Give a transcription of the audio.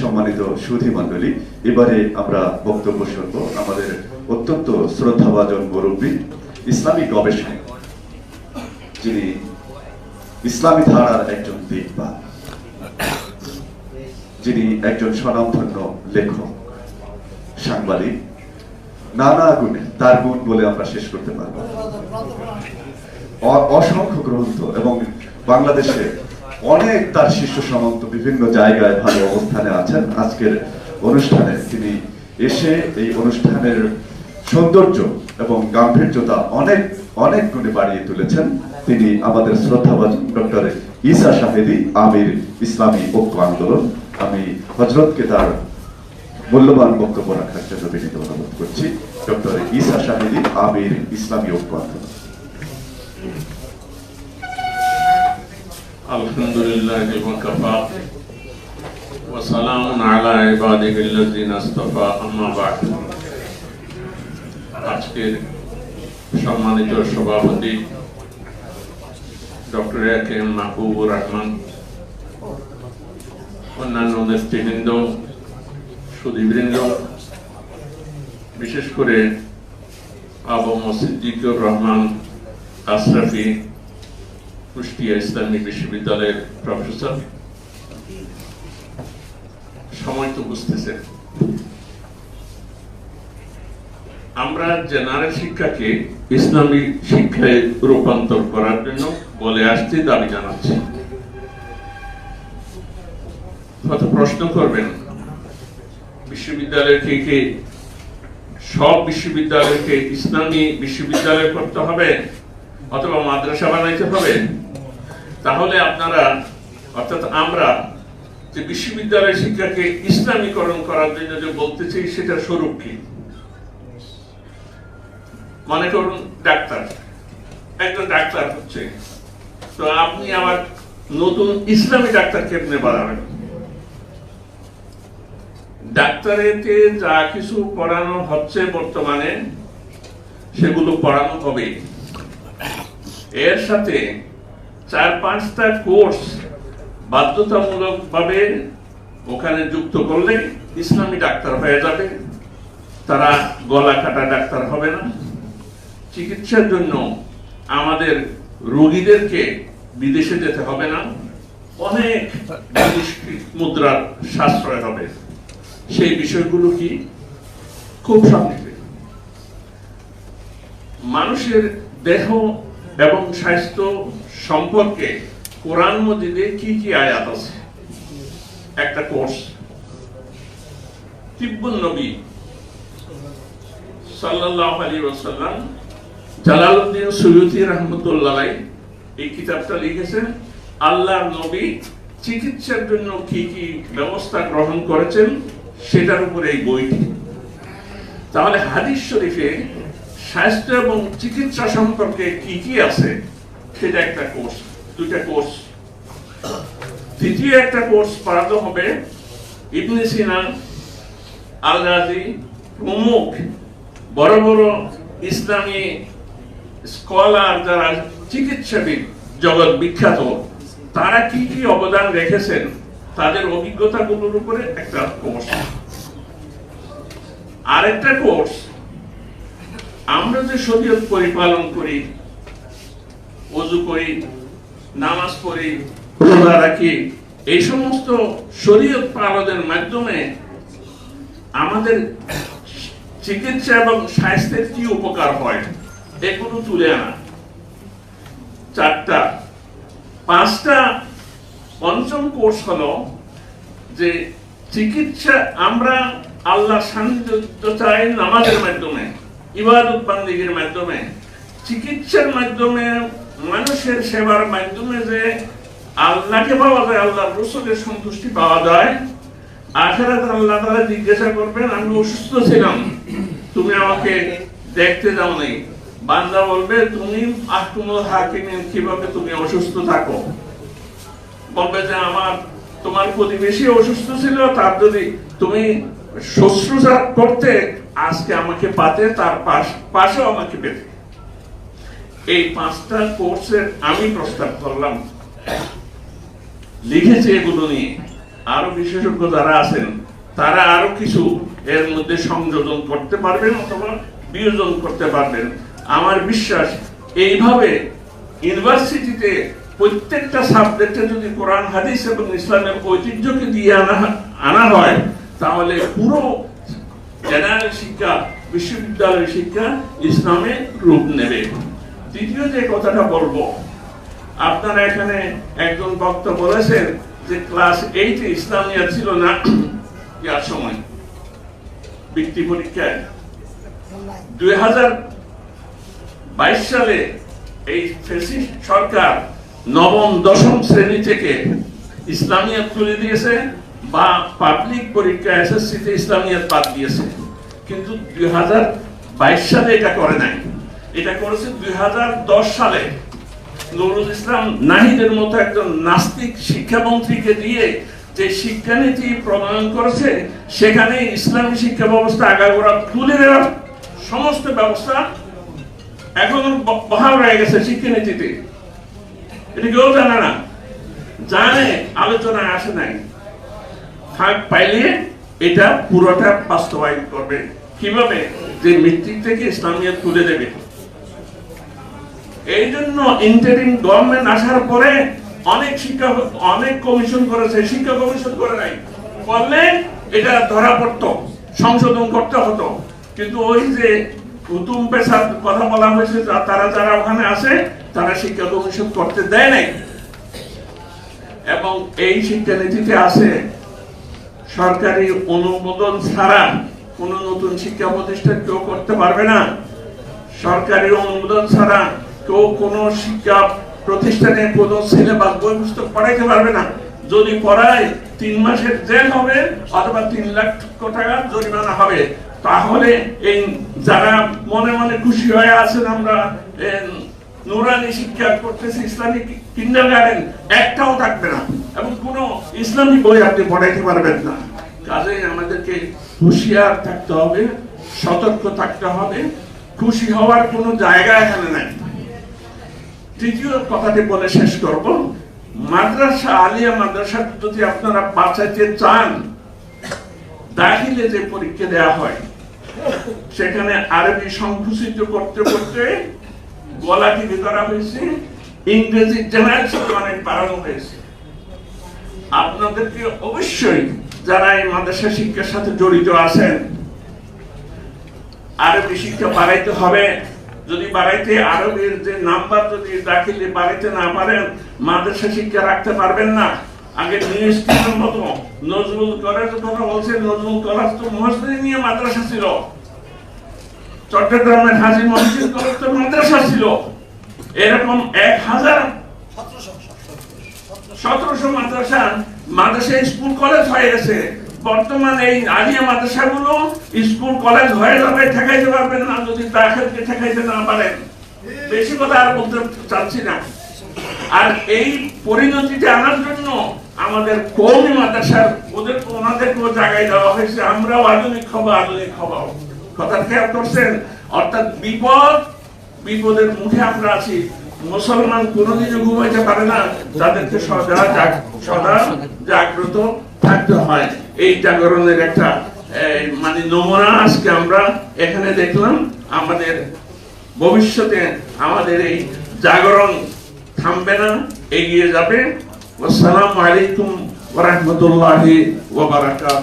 সম্মানিত সুধী মণ্ডলী, এবারে আমরা বক্তব্য শুনব আমাদের অত্যন্ত শ্রদ্ধাভাজন মুরব্বী ইসলামী গবেষক, যিনি ইসলামী ধারার একজন দিকবাদ যিনি একজন স্বনামধন্য লেখক, সাংবাদিক। নানা গুণে তার গুণ বলে আমরা শেষ করতে পারব। অসংখ্য গ্রন্থ এবং বাংলাদেশে অনেক তার শিষ্য সামন্ত বিভিন্ন জায়গায় ভালো অবস্থানে আছেন। আজকের অনুষ্ঠানে তিনি এসে এই অনুষ্ঠানের সৌন্দর্য এবং গাম্ভীর্যতা অনেক অনেক গুণে বাড়িয়ে তুলেছেন। তিনি আমাদের শ্রদ্ধাভাজন ডক্টর ঈসা শাহেদি আমির ইসলামী ঐক্য আন্দোলন। আমি হজরতকে তার মূল্যবান বক্তব্য রাখার জন্য বিনীত অনুরোধ করছি। ডক্টর ঈসা শাহেদি আমির ইসলামী ঐক্য আন্দোলন। الحمد لله وكفى وسلام على عباده الذين اصطفى اما بعد আজকের সম্মানিত সভাপতি doctor A K M Mahbubur Rahman অন্যান্য নেতৃবৃন্দ সুদীবৃন্দ বিশেষ করে আবু মসিদ্দিকুর রহমান আশরাফি কুষ্টিয়া ইসলামী বিশ্ববিদ্যালয়ের প্রফেসর। সময় তো বুঝতেছে। আমরা জেনারেল শিক্ষাকে ইসলামী শিক্ষায় রূপান্তর করার জন্য বলে আসতে দাবি জানাচ্ছি। প্রশ্ন করবেন বিশ্ববিদ্যালয় থেকে সব বিশ্ববিদ্যালয়কে ইসলামী বিশ্ববিদ্যালয় করতে হবে অথবা মাদ্রাসা বানাইতে হবে? তাহলে আপনারা, অর্থাৎ আমরা যে বিশ্ববিদ্যালয় শিক্ষাকে ইসলামীকরণ করার জন্য যে বলতে চাই, সেটা স্বরূপ কি? মনে করুন, ডাক্তার। একজন ডাক্তার হচ্ছে। তো আপনি আবার নতুন ইসলামী ডাক্তার কেমনে বাড়াবেন ডাক্তারেতে যা কিছু পড়ানো হচ্ছে বর্তমানে, সেগুলো পড়ানো হবে। এর সাথে চার পাঁচটা কোর্স বাধ্যতামূলক ভাবে ওখানে যুক্ত করলে ইসলামী ডাক্তার হয়ে যাবে। তারা গলা কাটা ডাক্তার হবে না। চিকিৎসার জন্য আমাদের রোগীদেরকে বিদেশে যেতে হবে না। অনেক মুদ্রার সাশ্রয় হবে। সেই বিষয়গুলো কি? খুব সংক্ষেপে মানুষের দেহ এবং স্বাস্থ্য সম্পর্কে কোরআন মজিদে কি কি আয়াত আছে? একটা কোর্স। তিব্বুন নবী সাল্লাল্লাহু আলাইহি ওয়াসাল্লাম জালালউদ্দিন সুয়ুতি রাহমাতুল্লাহ এই কিতাবটা লিখেছেন আল্লাহর নবী চিকিৎসার জন্য কি কি ব্যবস্থা গ্রহণ করেছেন সেটার উপরে এই বইটি। তাহলে হাদিস শরীফে স্বাস্থ্য এবং চিকিৎসা সম্পর্কে কি কি আছে? সেটা একটা কোর্স দুইটা কোর্স তৃতীয় একটা কোর্স পড়াতে হবে ইবনে সিনা আল প্রমুখ, বড় বড় ইসলামী স্কলার যারা চিকিৎসাবিদ, জগৎ বিখ্যাত, তারা কি কি অবদান রেখেছেন? তাদের অভিজ্ঞতাগুলোর উপরে একটা কোর্স আরেকটা কোর্স আমরা যে শরীয়ত পরিপালন করি ওযু করি, নামাজ পড়ি, রোজা রাখি, এই সমস্ত শরীয়ত পালনের মাধ্যমে আমাদের চিকিৎসা এবং স্বাস্থ্যের কি উপকার হয়, এগুলো তুলে আনা। চারটা, পাঁচটা পঞ্চম কোর্স হলো যে চিকিৎসা আমরা আল্লাহ সান্নিধ্য চাই নামাজের মাধ্যমে, ইবাদত বান্দিগির মাধ্যমে। চিকিৎসার মাধ্যমে মানুষের সেবার মাধ্যমে যে আল্লাহকে পাওয়া যায় আল্লাহ রসুলের সন্তুষ্টি পাওয়া যায়, আখেরাত আল্লাহ তারা জিজ্ঞাসা করবেন, আমি অসুস্থ ছিলাম, তুমি আমাকে দেখতে যাও নাই বান্দা বলবে, তুমি আহকুমুল হাকিমিন, কীভাবে তুমি অসুস্থ থাকো? বলবে যে, আমার, তোমার প্রতিবেশী অসুস্থ ছিল, তার যদি তুমি শুশ্রূষা করতে, আজকে আমাকে পাতে, তার পাশ আমাকে পেতে। এই পাঁচটা কোর্সের আমি প্রস্তাব করলাম। লিখেছি এগুলো নিয়ে। আরও বিশেষজ্ঞ যারা আছেন, তারা আরও কিছু এর মধ্যে সংযোজন করতে পারবেন অথবা বিয়োজন করতে পারবেন। আমার বিশ্বাস, এইভাবে ইউনিভার্সিটিতে প্রত্যেকটা সাবজেক্টে যদি কোরআন, হাদিস এবং ইসলামের ঐতিহ্যকে দিয়ে আনা আনা হয়, তাহলে পুরো জেনারেল শিক্ষা বিশ্ববিদ্যালয় শিক্ষা ইসলামে রূপ নেবে। দ্বিতীয় যে কথাটা বলব, আপনারা এখানে একজন বক্তা বলেছেন যে ক্লাস এইটে ইসলামিয়া ছিল না ইয়ার সময়, বৃত্তি পরীক্ষায়। দুই সালে এই ফেসিস্ট সরকার নবম, দশম শ্রেণি থেকে ইসলামিয়াত তুলে দিয়েছে বা পাবলিক পরীক্ষা এসএসসি তে ইসলামিয়াত বাদ দিয়েছে। কিন্তু দুই হাজার বাইশ সালে এটা করে নাই। এটা করেছে দুই হাজার দশ সালে। নুরুল ইসলাম নাহিদের মতো একজন নাস্তিক শিক্ষামন্ত্রীকে দিয়ে যে শিক্ষানীতি প্রণয়ন করেছে সেখানে ইসলামী শিক্ষা ব্যবস্থা আগাগোড়া তুলে দেওয়ার সমস্ত ব্যবস্থা এখন বহাল রয়ে গেছে শিক্ষানীতিতে। এটা কেউ জানে না। জানে, আলোচনায় আসে নাই। ফাঁক পাইলে এটা পুরোটা বাস্তবায়ন করবে। কীভাবে? যে মৃত্যুক থেকে ইসলামিয়া তুলে দেবে। এই জন্য ইন্টারিম গভর্নমেন্ট আসার পরে অনেক শিক্ষা, অনেক কমিশন করেছে, শিক্ষা কমিশন করে নাই। করলে এটা ধরা পড়তো, সংশোধন করতে হতো। কিন্তু ওই যে উতুম পেশার কথা বলা হয়েছে তারা যারা ওখানে আছে তারা শিক্ষা কমিশন করতে দেয় নাই। এবং এই শিক্ষানীতিতে আছে, সরকারি অনুমোদন ছাড়া কোন নতুন শিক্ষা প্রতিষ্ঠান কেউ করতে পারবে না। সরকারি অনুমোদন ছাড়া কেউ কোনো শিক্ষা প্রতিষ্ঠানে কোনো সিলেবাস বই পুস্তক পড়াইতে পারবে না। যদি পড়ায় তিন মাসের জেল হবে অথবা তিন লাখ টাকা জরিমানা হবে। তাহলে এই যারা মনে মনে খুশি হয়ে আছেন, আমরা নুরানি শিক্ষা করতেছি, ইসলামিক কিন্ডার গার্ডেন একটাও থাকবে না এবং কোনো ইসলামিক বই আপনি পড়াইতে পারবেন না। কাজেই আমাদেরকে হুঁশিয়ার থাকতে হবে, সতর্ক থাকতে হবে। খুশি হওয়ার কোনো জায়গা এখানে নাই। তৃতীয় কথাটি বলে শেষ করব। মাদ্রাসা, আলিয়া মাদ্রাসা যদি আপনারা বাঁচাইতে চান, দাখিলে যে পরীক্ষা দেওয়া হয়, সেখানে আরবি সংকুচিত করতে করতে গলা টিপে হয়েছে? ইংরেজি জেনারেশন অনেক বাড়ানো হয়েছে। আপনাদেরকে অবশ্যই যারা এই মাদ্রাসা শিক্ষার সাথে জড়িত আছেন, আরবি শিক্ষা বাড়াইতে হবে। যদি বাড়াইতে আরবের যে নাম্বার যদি দাখিলে বাড়াইতে না পারেন, মাদ্রাসা শিক্ষা রাখতে পারবেন না। আগে মতো নজরুল কলেজ কথা বলছে, নজরুল কলেজ তো মহাসিনী নিয়ে মাদ্রাসা ছিল। চট্টগ্রামের হাজি মসজিদ কলেজ তো মাদ্রাসা ছিল। এরকম এক হাজার সতেরোশো মাদ্রাসা মাদ্রাসা স্কুল কলেজ হয়ে গেছে। বর্তমানে এই আলিয়া মাদ্রাসাগুলো স্কুল, কলেজ হয়ে যাবে, ঠেকাইতে পারবেন না, যদি দাখিলকে ঠেকাইতে না পারেন। বেশি কথা আর বলতে চাচ্ছি না। আর এই পরিণতিতে আনার জন্য আমাদের কৌমি মাদ্রাসার ওদের ওনাদেরকেও জায়গায় দেওয়া হয়েছে। আমরাও আধুনিক হব আধুনিক হব। কথা খেয়াল করছেন? অর্থাৎ বিপদ, বিপদের মুখে আমরা আছি। মুসলমান কোনোদিনও ঘুমাইতে পারে না। তাদেরকে সদা সদা জাগ্রত। থাকতে হয়। এই জাগরণের একটা মানে নমুনা আজকে আমরা এখানে দেখলাম। আমাদের ভবিষ্যতে আমাদের এই জাগরণ থামবে না, এগিয়ে যাবে। আসসালামু আলাইকুম ওয়া রাহমাতুল্লাহি ওয়া বারাকাতুহু।